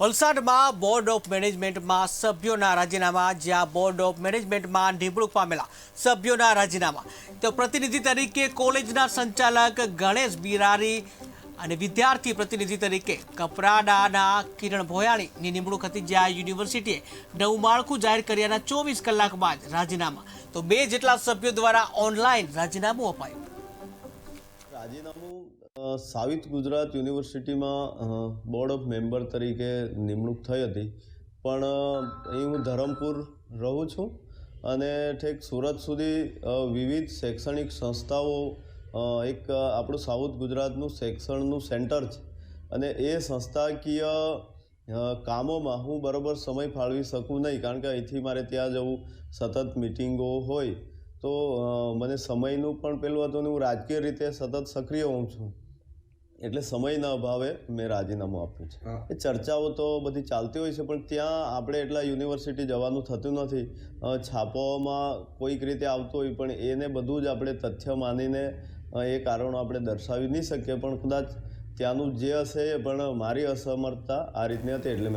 વલસાડમાં board of મેનેજમેન્ટમાં સભ્યોના રાજીનામા, જ્યાં બોર્ડ ઓફ મેનેજમેન્ટમાં નિમણૂક પામેલા સભ્યોના રાજીનામા. તો પ્રતિનિધિ તરીકે કોલેજના સંચાલક ગણેશ બિરારી અને વિદ્યાર્થી પ્રતિનિધિ તરીકે કપરાડાના કિરણ ભોયાણીની નિમણૂક હતી, જ્યાં યુનિવર્સિટીએ નવું માળખું જાહેર કર્યાના ચોવીસ કલાક બાદ રાજીનામા. તો બે જેટલા સભ્યો દ્વારા ઓનલાઈન રાજીનામું અપાયું. રાજીનામું સાવિત ગુજરાત યુનિવર્સિટીમાં બોર્ડ ઓફ મેમ્બર તરીકે નિમણૂક થઈ હતી. પણ અહીં હું ધરમપુર રહું છું અને ઠેક સુરત સુધી વિવિધ શૈક્ષણિક સંસ્થાઓ એક આપણું સાઉથ ગુજરાતનું શૈક્ષણનું સેન્ટર છે. અને એ સંસ્થાકીય કામોમાં હું બરાબર સમય ફાળવી શકું નહીં. કારણ કે અહીંથી મારે ત્યાં જવું, સતત મિટિંગો હોય તો મને સમયનું પણ પેલું હતું હું રાજકીય રીતે સતત સક્રિય હોઉં છું. એટલે સમયના અભાવે મેં રાજીનામું આપ્યું છે. એ ચર્ચાઓ તો બધી ચાલતી હોય છે પણ ત્યાં આપણે એટલા યુનિવર્સિટી જવાનું થતું નથી. છાપોમાં કોઈક રીતે આવતું હોય પણ એને બધું જ આપણે તથ્ય માનીને એ કારણો આપણે દર્શાવી નહીં શકીએ. પણ કદાચ ત્યાંનું જે હશે એ પણ મારી અસમર્થતા આ રીતની હતી એટલે મેં